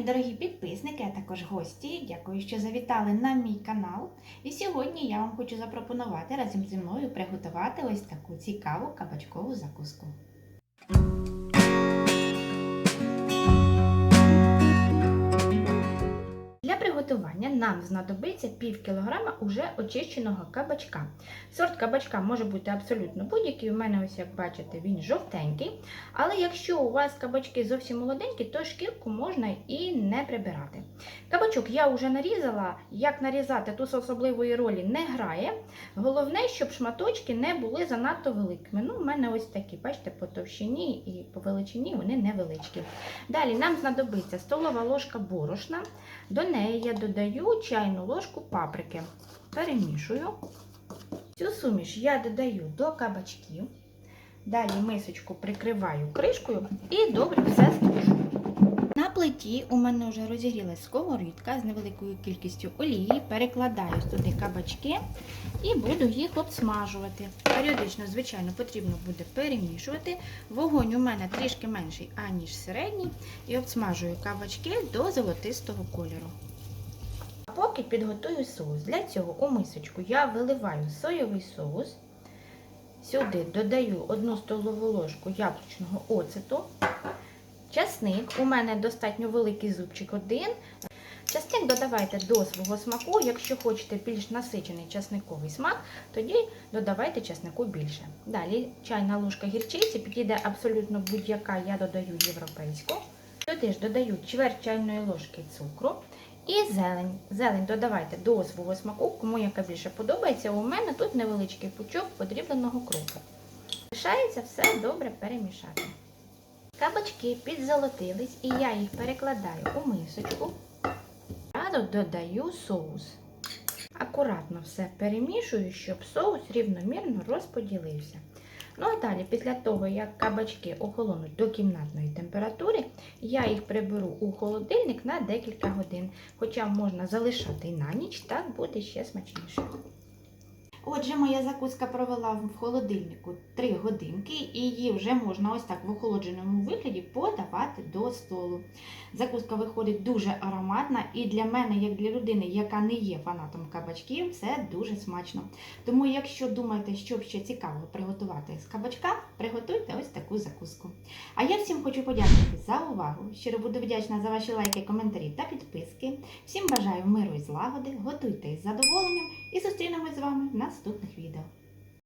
дорогі підписники, а також гості. Дякую, що завітали на мій канал. І сьогодні я вам хочу запропонувати разом зі мною приготувати ось таку цікаву кабачкову закуску. Для приготування нам знадобиться пів кілограма уже очищеного кабачка. Сорт кабачка може бути абсолютно будь-який. У мене, ось як бачите, він жовтенький. Але якщо у вас кабачки зовсім молоденькі, то шкірку можна і не прибирати. Кабачок я вже нарізала. Як нарізати, тут особливої ролі не грає. Головне, щоб шматочки не були занадто великими. Ну, у мене ось такі, бачите, по товщині і по величині вони невеличкі. Далі нам знадобиться столова ложка борошна. До неї я додаю чайну ложку паприки. Перемішую. Цю суміш я додаю до кабачків. Далі мисочку прикриваю кришкою і добре все змішую. На плиті у мене вже розігрілась сковорідка з невеликою кількістю олії. Перекладаю туди кабачки і буду їх обсмажувати. Періодично, звичайно, потрібно буде перемішувати. Вогонь у мене трішки менший, аніж середній, і обсмажую кабачки до золотистого кольору. Поки підготую соус. Для цього у мисочку я виливаю соєвий соус. Сюди додаю 1 столову ложку яблучного оцету. Часник. У мене достатньо великий зубчик один. Часник додавайте до свого смаку. Якщо хочете більш насичений часниковий смак, тоді додавайте часнику більше. Далі чайна ложка гірчиці, підійде абсолютно будь-яка, я додаю європейську. Сюди ж додаю чверть чайної ложки цукру і зелень. Зелень додавайте до свого смаку, кому яка більше подобається. У мене тут невеличкий пучок подрібленого кропу. Лишається все добре перемішати. Кабачки підзолотились і я їх перекладаю у мисочку. Разу додаю соус. Акуратно все перемішую, щоб соус рівномірно розподілився. Ну а далі, після того, як кабачки охолонуть до кімнатної температури, я їх приберу у холодильник на декілька годин. Хоча можна залишати і на ніч, так буде ще смачніше. Отже, моя закуска провела в холодильнику 3 годинки, і її вже можна ось так в охолодженому вигляді подавати до столу. Закуска виходить дуже ароматна, і для мене, як для людини, яка не є фанатом кабачків, це дуже смачно. Тому, якщо думаєте, що ще цікавого приготувати з кабачка, приготуйте ось таку закуску. А я всім хочу подякувати за увагу. Щиро буду вдячна за ваші лайки, коментарі та підписки. Всім бажаю миру і злагоди, готуйте із задоволенням і зустрінемось з вами в наступних відео.